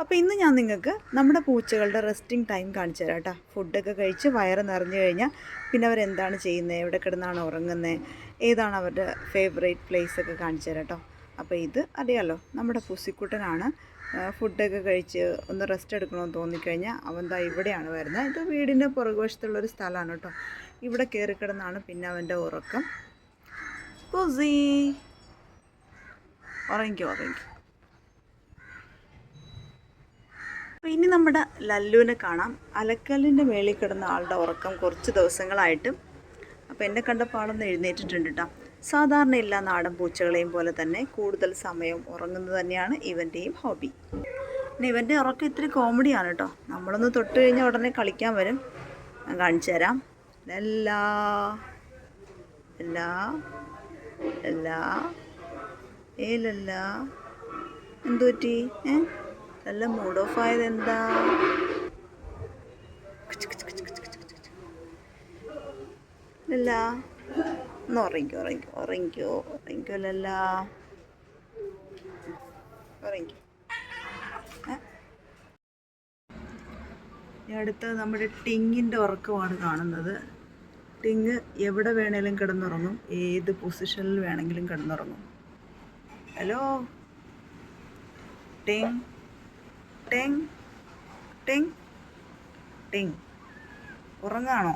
അപ്പോൾ ഇന്ന് ഞാൻ നിങ്ങൾക്ക് നമ്മുടെ പൂച്ചകളുടെ റെസ്റ്റിംഗ് ടൈം കാണിച്ചു തരാം കേട്ടോ. ഫുഡൊക്കെ കഴിച്ച് വയറ് നിറഞ്ഞു കഴിഞ്ഞാൽ പിന്നെ അവരെന്താണ് ചെയ്യുന്നത് എവിടെ കിടന്നാണ് ഉറങ്ങുന്നത് ഏതാണ് അവരുടെ ഫേവറേറ്റ് പ്ലേസ് ഒക്കെ കാണിച്ചു തരാം കേട്ടോ. അപ്പോൾ ഇത് അറിയാലോ നമ്മുടെ പൂസിക്കുട്ടനാണ് ഫുഡൊക്കെ കഴിച്ച് ഒന്ന് റെസ്റ്റ് എടുക്കണമെന്ന് തോന്നിക്കഴിഞ്ഞാൽ അവൻ ദാ ഇവിടെയാണ് വരുന്നത്. ഇത് വീടിന്റെ പുറകുവശത്തുള്ളൊരു സ്ഥലമാണ് കേട്ടോ. ഇവിടെ കയറി കിടന്നാണ് പിന്നെ അവന്റെ ഉറക്കം. പൂസി ഉറങ്ങിക്കോ ഉറങ്ങിക്കോ അപ്പോൾ ഇനി നമ്മുടെ ലല്ലുവിനെ കാണാം. അലക്കല്ലിന്റെ മേളിൽ കിടന്ന ആളുടെ ഉറക്കം കുറച്ച് ദിവസങ്ങളായിട്ട് അപ്പോൾ എന്നെ കണ്ടപ്പോൾ എഴുന്നേറ്റിട്ടുണ്ട് കേട്ടോ സാധാരണ എല്ലാ നാടൻ പൂച്ചകളെയും പോലെ തന്നെ കൂടുതൽ സമയം ഉറങ്ങുന്നത് തന്നെയാണ് ഇവന്റെയും ഹോബി. പിന്നെ ഇവന്റെ ഉറക്കം ഇത്തിരി കോമഡിയാണ് കേട്ടോ നമ്മളൊന്ന് തൊട്ട് കഴിഞ്ഞാൽ ഉടനെ കളിക്കാൻ വരും. ഞാൻ കാണിച്ചു തരാം. എല്ലാ എല്ലാ എല്ലാ ഏലല്ല എന്തു പറ്റി? ഏ? നല്ല മൂഡ് ഓഫ് ആയത് എന്താ അല്ല ഒന്ന് ഉറങ്ങിക്കോ ഉറങ്ങിക്കോ ഉറങ്ങിക്കോ ഉറങ്ങിക്കോ ലല്ല ഉറങ്ങിക്കോ. അടുത്ത നമ്മുടെ ടിങ്ങിന്റെ ഉറക്കമാണ് കാണുന്നത്. ടിങ് എവിടെ വേണേലും കിടന്നുറങ്ങും. ഏത് പൊസിഷനിൽ വേണമെങ്കിലും കിടന്നുറങ്ങും. ഹലോ? ടിങ്. ടിങ് ടിങ് ടിങ്. ഉറങ്ങാണോ?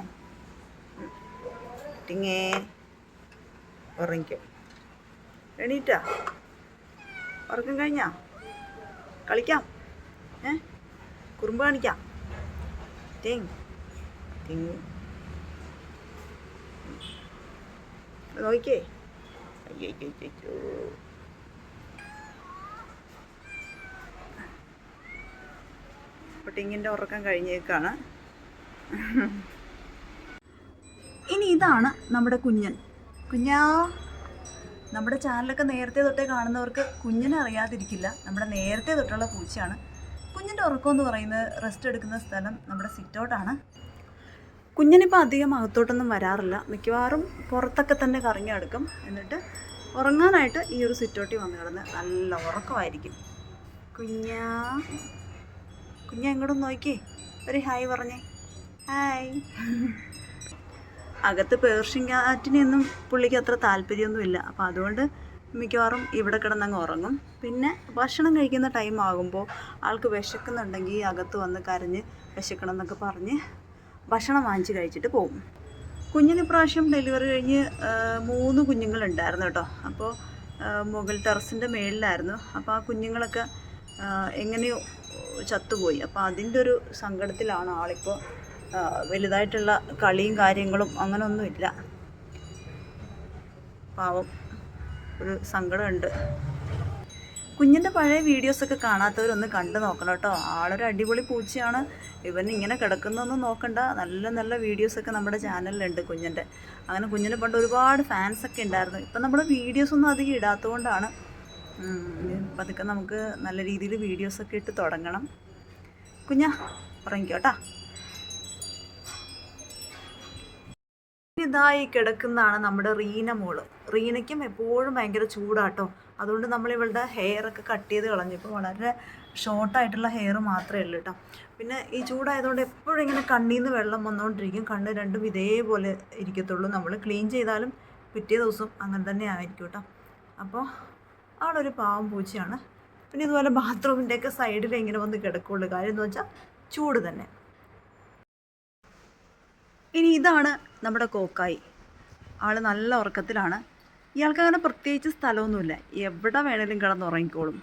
ടിങ്ങേ ഉറങ്ങിക്കും. എണീറ്റാ? ഉറക്കം കഴിഞ്ഞാ? കളിക്കാം. ഏ? കുറുമ്പ് കാണിക്കാം. ടിങ് ടിങ്. നോക്കിക്കേ. അയ്യോ അയ്യോ അപ്പോൾ ടിങ്ങിന്റെ ഉറക്കം കഴിഞ്ഞേക്കാണ്. ഇനി ഇതാണ് നമ്മുടെ കുഞ്ഞൻ. കുഞ്ഞാ നമ്മുടെ ചാനലൊക്കെ നേരത്തെ തൊട്ടേ കാണുന്നവർക്ക് കുഞ്ഞിനെ അറിയാതിരിക്കില്ല. നമ്മുടെ നേരത്തെ തൊട്ടുള്ള പൂച്ചയാണ്. കുഞ്ഞിന്റെ ഉറക്കം എന്ന് പറയുന്നത് റെസ്റ്റ് എടുക്കുന്ന സ്ഥലം നമ്മുടെ സിറ്റൗട്ടാണ് കുഞ്ഞിനിപ്പോൾ അധികം അകത്തോട്ടൊന്നും വരാറില്ല. മിക്കവാറും പുറത്തൊക്കെ തന്നെ കറങ്ങി എടുക്കും എന്നിട്ട് ഉറങ്ങാനായിട്ട് ഈ ഒരു സിറ്റൗട്ടിൽ വന്ന് കിടന്ന് നല്ല ഉറക്കമായിരിക്കും. കുഞ്ഞാ കുഞ്ഞ എങ്ങോട്ടും നോക്കിയേ ഒരു ഹായ് പറഞ്ഞേ. ഹായ്. അകത്ത് പേർഷ്യൻ കാറ്റിനെയൊന്നും പുള്ളിക്ക് അത്ര താല്പര്യമൊന്നുമില്ല. അപ്പോൾ അതുകൊണ്ട് മിക്കവാറും ഇവിടെ കിടന്നങ്ങ് ഉറങ്ങും. പിന്നെ ഭക്ഷണം കഴിക്കുന്ന ടൈം ആകുമ്പോൾ ആൾക്ക് വിശക്കുന്നുണ്ടെങ്കിൽ അകത്ത് വന്ന് കരഞ്ഞ് വിശക്കണം എന്നൊക്കെ പറഞ്ഞ് ഭക്ഷണം വാങ്ങിച്ച് കഴിച്ചിട്ട് പോകും. കുഞ്ഞിന് ഇപ്രാവശ്യം ഡെലിവറി കഴിഞ്ഞ് മൂന്ന് കുഞ്ഞുങ്ങളുണ്ടായിരുന്നു കേട്ടോ. അപ്പോൾ മുകൾ ടെറസിന്റെ മേളിലായിരുന്നു. അപ്പോൾ ആ കുഞ്ഞുങ്ങളൊക്കെ എങ്ങനെയോ ചത്തുപോയി. അപ്പോൾ അതിന്റെ ഒരു സങ്കടത്തിലാണ് ആളിപ്പോൾ വലുതായിട്ടുള്ള കളിയും കാര്യങ്ങളും അങ്ങനെയൊന്നുമില്ല പാവം ഒരു സങ്കടമുണ്ട്. കുഞ്ഞിന്റെ പഴയ വീഡിയോസൊക്കെ കാണാത്തവരൊന്ന് കണ്ടു നോക്കണം കേട്ടോ. ആളൊരു അടിപൊളി പൂച്ചയാണ്. ഇവൻ ഇങ്ങനെ കിടക്കുന്നൊന്നും നോക്കണ്ട. നല്ല നല്ല വീഡിയോസൊക്കെ നമ്മുടെ ചാനലിലുണ്ട് കുഞ്ഞിന്റെ അങ്ങനെ കുഞ്ഞിന് പണ്ട് ഒരുപാട് ഫാൻസൊക്കെ ഉണ്ടായിരുന്നു. ഇപ്പം നമ്മൾ വീഡിയോസൊന്നും അധികം ഇടാത്തതുകൊണ്ടാണ് പതുക്കെ നമുക്ക് നല്ല രീതിയിൽ വീഡിയോസൊക്കെ ഇട്ട് തുടങ്ങണം. കുഞ്ഞ ഉറങ്ങിക്കോട്ടാ. ഇതായി കിടക്കുന്നതാണ് നമ്മുടെ റീന മോൾ. റീനയ്ക്കും എപ്പോഴും ഭയങ്കര ചൂടാട്ടോ. അതുകൊണ്ട് നമ്മൾ ഇവളുടെ ഹെയർ ഒക്കെ കട്ട് ചെയ്ത് കളഞ്ഞു. ഇപ്പോൾ വളരെ ഷോർട്ടായിട്ടുള്ള ഹെയർ മാത്രമേ ഉള്ളൂ കേട്ടോ പിന്നെ ഈ ചൂടായതുകൊണ്ട് എപ്പോഴും ഇങ്ങനെ കണ്ണിൽ നിന്ന് വെള്ളം വന്നുകൊണ്ടിരിക്കും കണ്ണ് രണ്ടും ഇതേപോലെ ഇരിക്കത്തുള്ളൂ. നമ്മൾ ക്ലീൻ ചെയ്താലും പിറ്റേ ദിവസം അങ്ങനെ തന്നെ ആയിരിക്കും കേട്ടോ അപ്പോൾ ആളൊരു പാവം പൂച്ചയാണ്. പിന്നെ ഇതുപോലെ ബാത്റൂമിന്റെയൊക്കെ സൈഡിൽ ഇങ്ങനെ വന്ന് കിടക്കുള്ളൂ. കാര്യം എന്ന് വെച്ചാൽ ചൂട് തന്നെ. ഇനി ഇതാണ് നമ്മുടെ കോക്കായി. ആൾ നല്ല ഉറക്കത്തിലാണ്. ഇയാൾക്ക് അങ്ങനെ പ്രത്യേകിച്ച് സ്ഥലമൊന്നുമില്ല. എവിടെ വേണേലും കിടന്നുറങ്ങിക്കോളും.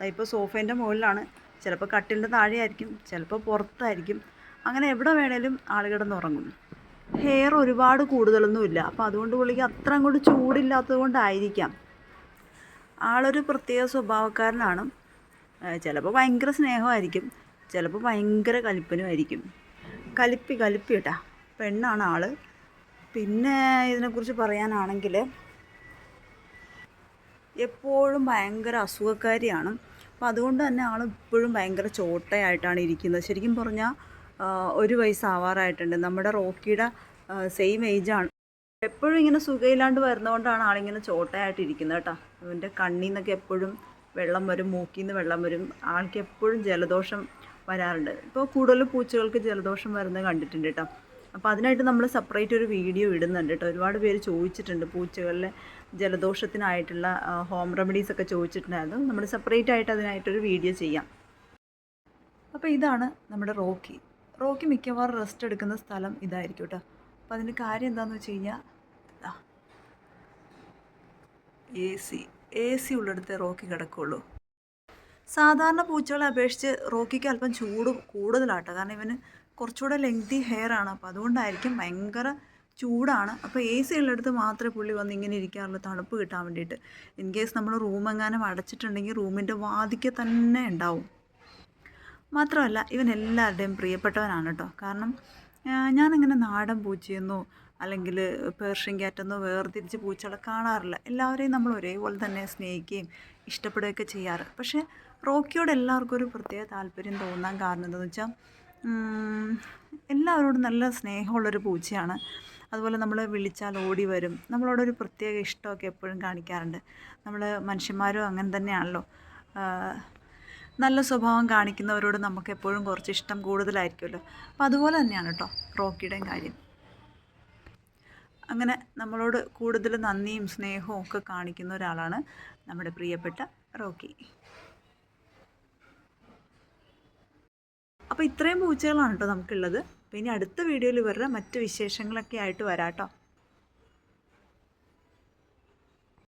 ഇപ്പോൾ സോഫേന്റെ മുകളിലാണ്. ചിലപ്പോൾ കട്ടിലിന്റെ താഴെയായിരിക്കും ചിലപ്പോൾ പുറത്തായിരിക്കും. അങ്ങനെ എവിടെ വേണേലും ആൾ കിടന്നുറങ്ങും. ഹെയർ ഒരുപാട് കൂടുതലൊന്നുമില്ല. അപ്പോൾ അതുകൊണ്ട് പുള്ളിക്ക് അത്ര അങ്ങോട്ട് ചൂടില്ലാത്തത് കൊണ്ടായിരിക്കാം. ആളൊരു പ്രത്യേക സ്വഭാവക്കാരനാണ്. ചിലപ്പോൾ ഭയങ്കര സ്നേഹമായിരിക്കും ചിലപ്പോൾ ഭയങ്കര കലിപ്പനുമായിരിക്കും. കലിപ്പി കലിപ്പി കേട്ടാ പെണ്ണാണ് ആൾ പിന്നെ ഇതിനെക്കുറിച്ച് പറയാനാണെങ്കിൽ എപ്പോഴും ഭയങ്കര അസുഖക്കാരിയാണ്. അപ്പോൾ അതുകൊണ്ട് തന്നെ ആൾ ഇപ്പോഴും ഭയങ്കര ചോട്ടയായിട്ടാണ് ഇരിക്കുന്നത്. ശരിക്കും പറഞ്ഞാൽ ഒരു വയസ്സാവാറായിട്ടുണ്ട്. നമ്മുടെ റോക്കിയുടെ സെയിം ഏജാണ്. എപ്പോഴും ഇങ്ങനെ സുഖയില്ലാണ്ട് വരുന്നതുകൊണ്ടാണ് ആളിങ്ങനെ ചോട്ടയായിട്ടിരിക്കുന്നത് കേട്ടോ. ഇവന്റെ കണ്ണിൽ നിന്നൊക്കെ എപ്പോഴും വെള്ളം വരും മൂക്കിൽ നിന്ന് വെള്ളം വരും. ആൾക്ക് എപ്പോഴും ജലദോഷം വരാറുണ്ട്. ഇപ്പോൾ കൂടുതൽ പൂച്ചകൾക്ക് ജലദോഷം വരുന്നത് കണ്ടിട്ടുണ്ട് കേട്ടോ അപ്പോൾ അതിനായിട്ട് നമ്മൾ സെപ്പറേറ്റ് ഒരു വീഡിയോ ഇടുന്നുണ്ട് കേട്ടോ ഒരുപാട് പേര് ചോദിച്ചിട്ടുണ്ട് പൂച്ചകളിലെ ജലദോഷത്തിനായിട്ടുള്ള ഹോം റെമഡീസ് ഒക്കെ ചോദിച്ചിട്ടുണ്ടായിരുന്നു നമ്മൾ സെപ്പറേറ്റ് ആയിട്ട് അതിനായിട്ടൊരു വീഡിയോ ചെയ്യാം. അപ്പോൾ ഇതാണ് നമ്മുടെ റോക്കി. റോക്കി മിക്കവാറും റെസ്റ്റ് എടുക്കുന്ന സ്ഥലം ഇതായിരിക്കും കേട്ടോ അപ്പോൾ അതിന്റെ കാര്യം എന്താണെന്ന് വെച്ച് കഴിഞ്ഞാൽ എ സി എ സി ഉള്ളിടത്തെ റോക്കി കിടക്കുള്ളൂ. സാധാരണ പൂച്ചകളെ അപേക്ഷിച്ച് റോക്കിക്ക് അല്പം ചൂട് കൂടുതലാട്ടോ. കാരണം ഇവന് കുറച്ചുകൂടെ ലെങ്തി ഹെയർ ആണ്. അപ്പോൾ അതുകൊണ്ടായിരിക്കും ഭയങ്കര ചൂടാണ്. അപ്പോൾ എ സി ഉള്ളിടത്ത് മാത്രമേ പുള്ളി വന്ന് ഇങ്ങനെ ഇരിക്കാറുള്ളൂ. തണുപ്പ് കിട്ടാൻ വേണ്ടിയിട്ട്. ഇൻ കേസ് നമ്മൾ റൂം എങ്ങാനും അടച്ചിട്ടുണ്ടെങ്കിൽ റൂമിന്റെ വാതിക്ക് തന്നെ ഉണ്ടാവും. മാത്രമല്ല ഇവൻ എല്ലാവരുടെയും പ്രിയപ്പെട്ടവനാണ് കേട്ടോ. കാരണം ഞാനങ്ങനെ നാടൻ പൂച്ചയെന്നോ അല്ലെങ്കിൽ പേർഷ്യൻ ക്യാറ്റെന്നോ വേർതിരിച്ച് പൂച്ചകളെ കാണാറില്ല. എല്ലാവരെയും നമ്മൾ ഒരേപോലെ തന്നെ സ്നേഹിക്കുകയും ഇഷ്ടപ്പെടുകയൊക്കെ ചെയ്യാറ്. പക്ഷേ റോക്കിയോട് എല്ലാവർക്കും ഒരു പ്രത്യേക താല്പര്യം തോന്നാൻ കാരണം എന്താണെന്ന് വെച്ചാൽ എല്ലാവരോടും നല്ല സ്നേഹമുള്ളൊരു പൂച്ചയാണ്. അതുപോലെ നമ്മൾ വിളിച്ചാൽ ഓടി വരും. നമ്മളോടൊരു പ്രത്യേക ഇഷ്ടമൊക്കെ എപ്പോഴും കാണിക്കാറുണ്ട്. നമ്മൾ മനുഷ്യന്മാരും അങ്ങനെ തന്നെയാണല്ലോ. നല്ല സ്വഭാവം കാണിക്കുന്നവരോട് നമുക്ക് എപ്പോഴും കുറച്ച് ഇഷ്ടം കൂടുതലായിരിക്കുമല്ലോ. അപ്പോൾ അതുപോലെ തന്നെയാണ് കേട്ടോ റോക്കിയുടെയും കാര്യം. അങ്ങനെ നമ്മളോട് കൂടുതൽ നന്ദിയും സ്നേഹവും ഒക്കെ കാണിക്കുന്ന ഒരാളാണ് നമ്മുടെ പ്രിയപ്പെട്ട റോക്കി. അപ്പോൾ ഇത്രയും പൂച്ചകളാണ് കേട്ടോ നമുക്കുള്ളത്. അപ്പോൾ ഇനി അടുത്ത വീഡിയോയിൽ ഇവരുടെ മറ്റ് വിശേഷങ്ങളൊക്കെ ആയിട്ട് വരാം കേട്ടോ.